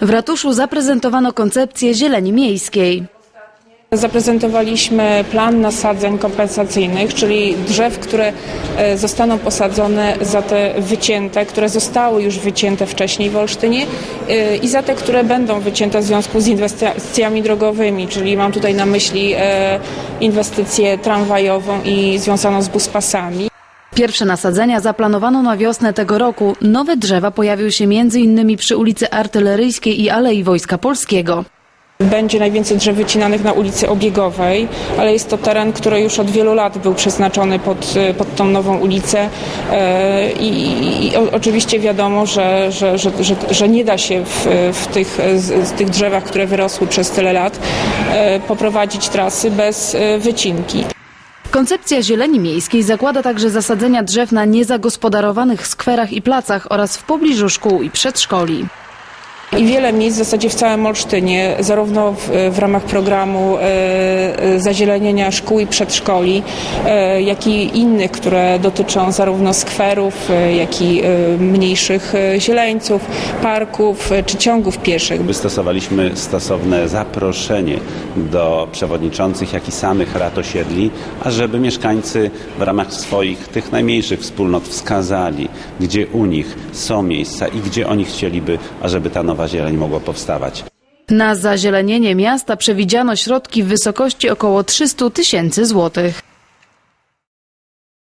W ratuszu zaprezentowano koncepcję zieleni miejskiej. Zaprezentowaliśmy plan nasadzeń kompensacyjnych, czyli drzew, które e, zostaną posadzone za te wycięte, które zostały już wycięte wcześniej w Olsztynie e, i za te, które będą wycięte w związku z inwestycjami drogowymi, czyli mam tutaj na myśli e, inwestycję tramwajową i związaną z buspasami. Pierwsze nasadzenia zaplanowano na wiosnę tego roku. Nowe drzewa pojawiły się m.in. przy ulicy Artyleryjskiej i Alei Wojska Polskiego. Będzie najwięcej drzew wycinanych na ulicy Obiegowej, ale jest to teren, który już od wielu lat był przeznaczony pod, e, pod tą nową ulicę e, i, i o, oczywiście wiadomo, że, że, że, że, nie da się w, w, tych, z, tych drzewach, które wyrosły przez tyle lat, e, poprowadzić trasy bez e, wycinki. Koncepcja zieleni miejskiej zakłada także zasadzenia drzew na niezagospodarowanych skwerach i placach oraz w pobliżu szkół i przedszkoli. I wiele miejsc w zasadzie w całym Olsztynie, zarówno w, w ramach programu e, e, zazielenienia szkół i przedszkoli, e, jak i innych, które dotyczą zarówno skwerów, e, jak i e, mniejszych e, zieleńców, parków czy ciągów pieszych. Wystosowaliśmy stosowne zaproszenie do przewodniczących, jak i samych rad osiedli, ażeby mieszkańcy w ramach swoich tych najmniejszych wspólnot wskazali, gdzie u nich są miejsca i gdzie oni chcieliby, ażeby ta nowa zieleń mogła powstawać. Na zazielenienie miasta przewidziano środki w wysokości około 300 tysięcy złotych.